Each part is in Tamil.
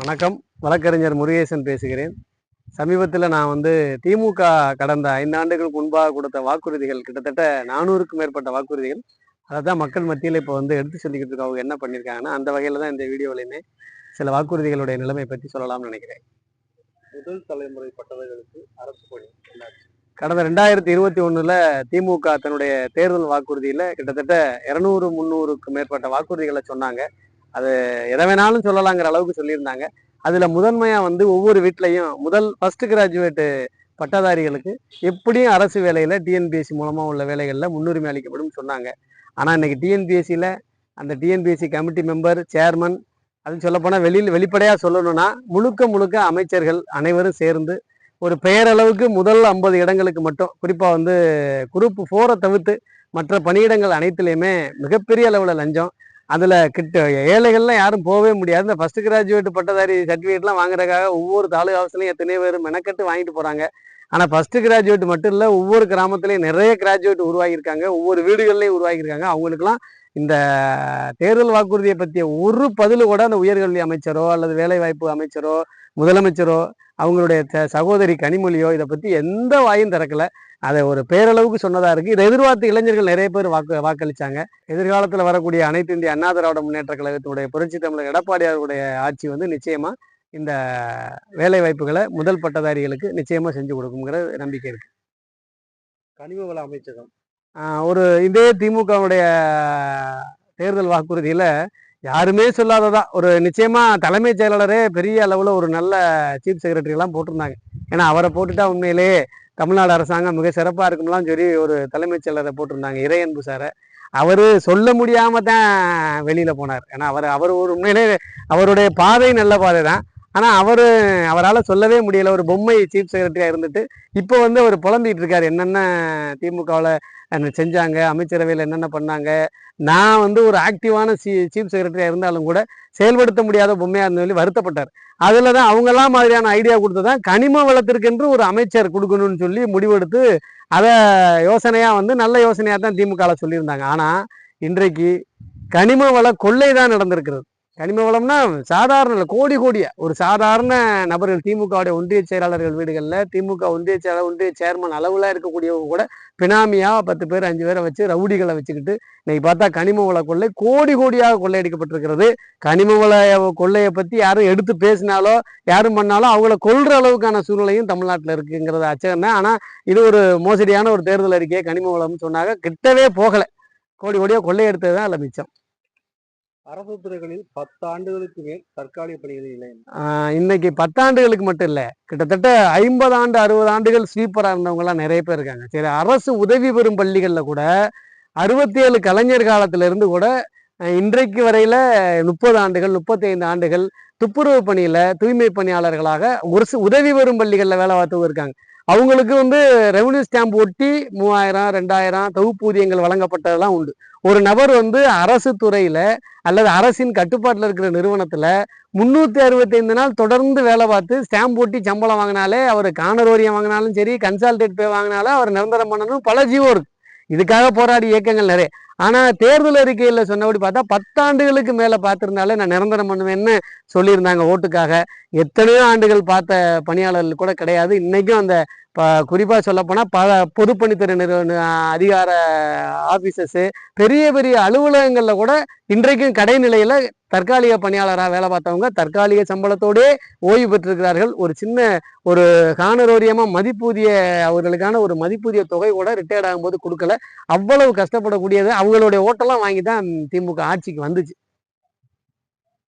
வணக்கம். வழக்கறிஞர் முருகேசன் பேசுகிறேன். சமீபத்தில் நான் வந்து திமுக கடந்த ஐந்து ஆண்டுகளுக்கு முன்பாக கொடுத்த வாக்குறுதிகள் கிட்டத்தட்ட நானூறுக்கும் மேற்பட்ட வாக்குறுதிகள். அதை தான் மக்கள் மத்தியில் இப்போ வந்து எடுத்து சொல்லிக்கிட்டு அவங்க என்ன பண்ணியிருக்காங்கன்னா அந்த வகையில் தான் இந்த வீடியோவிலையுமே சில வாக்குறுதிகளுடைய நிலைமை பற்றி சொல்லலாம்னு நினைக்கிறேன். முதல் தலைமுறை பட்டதாரிகளுக்கு அரசு பணி கடந்த ரெண்டாயிரத்தி இருபத்தி ஒண்ணுல திமுக தன்னுடைய தேர்தல் வாக்குறுதியில கிட்டத்தட்ட இருநூறு முந்நூறுக்கு மேற்பட்ட வாக்குறுதிகளை சொன்னாங்க. அது எதை வேணாலும் சொல்லலாங்கிற அளவுக்கு சொல்லியிருந்தாங்க. அதில் முதன்மையாக வந்து ஒவ்வொரு வீட்லேயும் முதல் ஃபஸ்ட் கிராஜுவேட்டு பட்டதாரிகளுக்கு எப்படியும் அரசு வேலையில் டிஎன்பிஎஸ்சி மூலமாக உள்ள வேலைகளில் முன்னுரிமை அளிக்கப்படும் சொன்னாங்க. ஆனால் இன்றைக்கி டிஎன்பிஎஸ்சியில் அந்த டிஎன்பிஎஸ்சி கமிட்டி மெம்பர் சேர்மன் அது சொல்லப்போனால் வெளியில் வெளிப்படையாக சொல்லணும்னா முழுக்க முழுக்க அமைச்சர்கள் அனைவரும் சேர்ந்து ஒரு பெயரளவுக்கு முதல் ஐம்பது இடங்களுக்கு மட்டும் குறிப்பாக வந்து குரூப் ஃபோரை தவிர்த்து மற்ற பணியிடங்கள் அனைத்துலேயுமே மிகப்பெரிய அளவில் லஞ்சம். அதில் கிட்ட ஏழைகள்லாம் யாரும் போகவே முடியாது. இந்த ஃபஸ்ட் கிராஜுவேட் பட்டதாரி சர்டிஃபிகேட்லாம் வாங்குறதுக்காக ஒவ்வொரு தாலுகா ஆஃபீஸ்லையும் எத்தனையோ பேர் மெனக்கட்டு வாங்கிட்டு போகிறாங்க ஆனால் ஃபஸ்ட்டு கிராஜுவேட் மட்டும் இல்லை ஒவ்வொரு கிராமத்துலையும் நிறைய கிராஜுவேட் உருவாகியிருக்காங்க. ஒவ்வொரு வீடுகள்லையும் உருவாகியிருக்காங்க. அவங்களுக்குலாம் இந்த தேர்தல் வாக்குறுதியை பற்றிய ஒரு பதில் கூட அந்த உயர்கல்வி அமைச்சரோ அல்லது வேலைவாய்ப்பு அமைச்சரோ முதலமைச்சரோ அவங்களுடைய சகோதரி கனிமொழியோ இதை பற்றி எந்த வாயும் திறக்கல. அதை ஒரு பேரளவுக்கு சொன்னதா இருக்கு. இதை எதிர்பார்த்து இளைஞர்கள் நிறைய பேர் வாக்கு வாக்களிச்சாங்க. எதிர்காலத்தில் வரக்கூடிய அனைத்து இந்திய அண்ணா திராவிட முன்னேற்ற கழகத்தினுடைய புரட்சி தமிழர் எடப்பாடியாருடைய ஆட்சி வந்து நிச்சயமா இந்த வேலை வாய்ப்புகளை முதல் பட்டதாரிகளுக்கு நிச்சயமா செஞ்சு கொடுக்குங்கிற நம்பிக்கை இருக்கு. கனிம வள அமைச்சகம். ஒரு இதே திமுகவுடைய தேர்தல் வாக்குறுதியில யாருமே சொல்லாததா. ஒரு நிச்சயமா தலைமைச் செயலாளரே பெரிய அளவில் ஒரு நல்ல சீஃப் செக்ரட்டரியெல்லாம் போட்டிருந்தாங்க. ஏன்னா அவரை போட்டுட்டா உண்மையிலேயே தமிழ்நாடு அரசாங்கம் மிக சிறப்பாக இருக்கும்லாம் சொல்லி ஒரு தலைமைச் செயலரை போட்டிருந்தாங்க இறையன்பு சாரை. அவர் சொல்ல முடியாமல் தான் வெளியில் போனார். ஏன்னா அவர் அவர் ஒரு உண்மையிலே அவருடைய பாதை நல்ல பாதை தான் ஆனால் அவர் அவரால் சொல்லவே முடியல. ஒரு பொம்மை சீஃப் செக்ரட்டரியாக இருந்துட்டு இப்போ வந்து அவர் புலம்பிகிட்டு இருக்கார். என்னென்ன திமுகவில் செஞ்சாங்க அமைச்சரவையில் என்னென்ன பண்ணாங்க. நான் வந்து ஒரு ஆக்டிவான சி சீஃப் செக்ரட்டரியாக இருந்தாலும் கூட செயல்படுத்த முடியாத பொம்மையாக இருந்த சொல்லி வருத்தப்பட்டார். அதில் தான் அவங்கெல்லாம் மாதிரியான ஐடியா கொடுத்து தான் கனிம வளத்திற்கென்று ஒரு அமைச்சர் கொடுக்கணும்னு சொல்லி முடிவெடுத்து அதை யோசனையாக வந்து நல்ல யோசனையாக தான் திமுகவில் சொல்லியிருந்தாங்க. ஆனால் இன்றைக்கு கனிம வள கொள்ளை தான் நடந்திருக்கிறது. கனிம வளம்னா சாதாரண இல்லை கோடி கோடியா. ஒரு சாதாரண நபர்கள் திமுகவுடைய ஒன்றிய செயலாளர்கள் வீடுகளில் திமுக ஒன்றிய செயலாளர் ஒன்றிய சேர்மன் அளவில் இருக்கக்கூடியவங்க கூட பினாமியா பத்து பேர் அஞ்சு பேரை வச்சு ரவுடிகளை வச்சுக்கிட்டு இன்னைக்கு பார்த்தா கனிம வள கொள்ளை கோடி கோடியாக கொள்ளையடிக்கப்பட்டிருக்கிறது. கனிம வள கொள்ளையை பற்றி யாரும் எடுத்து பேசினாலோ யாரும் பண்ணாலும் அவங்கள கொள்கிற அளவுக்கான சூழ்நிலையும் தமிழ்நாட்டில் இருக்குங்கிறது அச்சகம் தான். இது ஒரு மோசடியான ஒரு தேர்தல் அறிக்கையை கனிம வளம்னு சொன்னாங்க. கிட்டவே போகலை. கோடி கோடியாக கொள்ளையெடுத்தது தான் அதில் மிச்சம். அரசு துறைகளில் பத்தாண்டுகளுக்கு மேல் தற்காலிக பணிகளில் இல்லை ஆஹ் இன்னைக்கு பத்தாண்டுகளுக்கு மட்டும் இல்லை. கிட்டத்தட்ட ஐம்பது ஆண்டு அறுபது ஆண்டுகள் ஸ்வீப்பராக இருந்தவங்கலாம் நிறைய பேர் இருக்காங்க. சரி அரசு உதவி பெறும் பள்ளிகளில் கூட அறுபத்தி ஏழு கலைஞர் காலத்துல இருந்து கூட இன்றைக்கு வரையில் முப்பது ஆண்டுகள் முப்பத்தைந்து ஆண்டுகள் துப்புரவு பணியில் தூய்மை பணியாளர்களாக ஒரு உதவி வரும் பள்ளிகளில் வேலை பார்த்தவங்க இருக்காங்க. அவங்களுக்கு வந்து ரெவன்யூ ஸ்டாம்ப் ஒட்டி மூவாயிரம் ரெண்டாயிரம் தொகுப்பூதியங்கள் வழங்கப்பட்டதெல்லாம் உண்டு. ஒரு நபர் வந்து அரசு துறையில் அல்லது அரசின் கட்டுப்பாட்டில் இருக்கிற நிறுவனத்தில் முந்நூற்றி அறுபத்தைந்து நாள் தொடர்ந்து வேலை பார்த்து ஸ்டாம்ப் போட்டி சம்பளம் வாங்கினாலே அவர் காணரோரியம் வாங்கினாலும் சரி கன்சால்டேட் பே வாங்கினாலும் அவர் நிரந்தரம் பண்ணணும். பல ஜீவோ இருக்குது இதுக்காக போராடி இயக்கங்கள் நிறைய. ஆனால் தேர்தல் அறிக்கையில் சொன்னபடி பார்த்தா பத்தாண்டுகளுக்கு மேலே பார்த்துருந்தாலே நான் நிரந்தரம் பண்ணுவேன்னு சொல்லியிருந்தாங்க ஓட்டுக்காக. எத்தனையோ ஆண்டுகள் பார்த்த பணியாளர்கள் கூட கிடையாது. இன்றைக்கும் அந்த இப்போ குறிப்பாக சொல்லப்போனால் பல பொதுப்பணித்துறை நிறுவன அதிகார ஆபீசர்ஸ் பெரிய பெரிய அலுவலகங்களில் கூட இன்றைக்கும் கடை நிலையில் தற்காலிக பணியாளராக வேலை பார்த்தவங்க தற்காலிக சம்பளத்தோடே ஓய்வு பெற்றிருக்கிறார்கள். ஒரு சின்ன ஒரு காணரோரியமாக மதிப்பூதிய அவர்களுக்கான ஒரு மதிப்பூதிய தொகை கூட ரிட்டையர்ட் ஆகும்போது கொடுக்கல. அவ்வளவு கஷ்டப்படக்கூடியது அவங்களுடைய ஓட்டெல்லாம் வாங்கி தான் திமுக ஆட்சிக்கு வந்துச்சு பகுதி நேர ஆசிரியர் நியமனம். அஹ்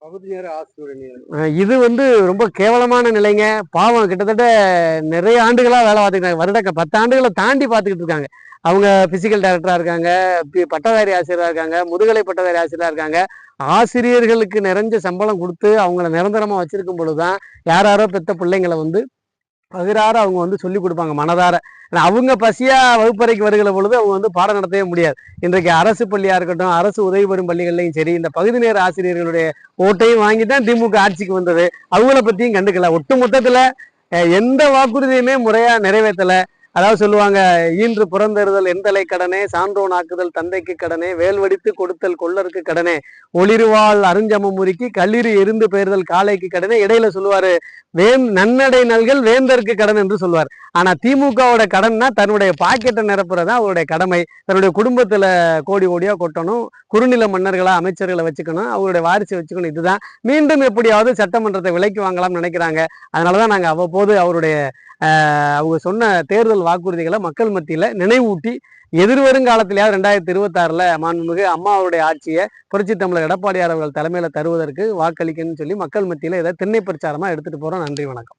இது வந்து ரொம்ப கேவலமான நிலைங்க. பாவம் கிட்டத்தட்ட நிறைய ஆண்டுகளாக வேலை பார்த்துக்கிட்டாங்க வருட பத்து ஆண்டுகளை தாண்டி பார்த்துக்கிட்டு இருக்காங்க. அவங்க பிசிக்கல் டைரக்டராக இருக்காங்க பி- பட்டதாரி ஆசிரியராக இருக்காங்க முதுகலை பட்டதாரி ஆசிரியராக இருக்காங்க. ஆசிரியர்களுக்கு நிறைஞ்ச சம்பளம் கொடுத்து அவங்கள நிரந்தரமாக வச்சிருக்கும் பொழுதுதான் யார் யாரோ பெற்ற பிள்ளைங்களை வந்து பகிரார அவங்க வந்து சொல்லி கொடுப்பாங்க மனதார. அவங்க பசியாக வகுப்பறைக்கு வருகிற பொழுது அவங்க வந்து பாடம் நடத்தவே முடியாது. இன்றைக்கு அரசு பள்ளியாக இருக்கட்டும் அரசு உதவி பெறும் பள்ளிகள்லையும் சரி இந்த பகுதி நேர ஆசிரியர்களுடைய ஓட்டையும் வாங்கி தான் திமுக ஆட்சிக்கு வந்தது. அவங்கள பற்றியும் கண்டுக்கல. ஒட்டு மொத்தத்தில் எந்த வாக்குறுதியுமே முறையாக நிறைவேற்றலை அதாவது சொல்லுவாங்க ஈன்று புறந்தறுதல் எந்தலை கடனே சான்றோன் ஆக்குதல் தந்தைக்கு கடனே வேல்வடித்து கொடுத்தல் கொள்ளருக்கு கடனே ஒளிர்வாள் அருஞ்சமம் முறுக்கி கல்லிரு எரிந்து பெயர்தல் காளைக்கு கடனே இடையில சொல்லுவாரு வேந் நன்னடை நல்கள் வேந்தருக்கு கடன் என்று சொல்லுவார். ஆனா திமுகவோட கடன்னா தன்னுடைய பாக்கெட்டை நிரப்புறதா அவருடைய கடமை. தன்னுடைய குடும்பத்துல கோடி கோடியா கொட்டணும் குறுநில மன்னர்களா அமைச்சர்களை வச்சுக்கணும் அவருடைய வாரிசு வச்சுக்கணும் இதுதான். மீண்டும் எப்படியாவது சட்டமன்றத்தை விலைக்கு வாங்கலாம்னு நினைக்கிறாங்க. அதனாலதான் நாங்க அவ்வப்போது அவருடைய அவங்க சொன்ன தேர்தல் வாக்குறுதிகளை மக்கள் மத்தியில நினைவூட்டி எதிர்வரும் காலத்திலேயாவது ரெண்டாயிரத்தி இருபத்தாறுல மாண்புமிகு அம்மா அவருடைய ஆட்சியை புரட்சி தமிழர் எடப்பாடியார் அவர்கள் தலைமையில தருவதற்கு வாக்களிக்கணும்னு சொல்லி மக்கள் மத்தியில இதை திண்ணை பிரச்சாரமா எடுத்துட்டு போறோம். நன்றி வணக்கம்.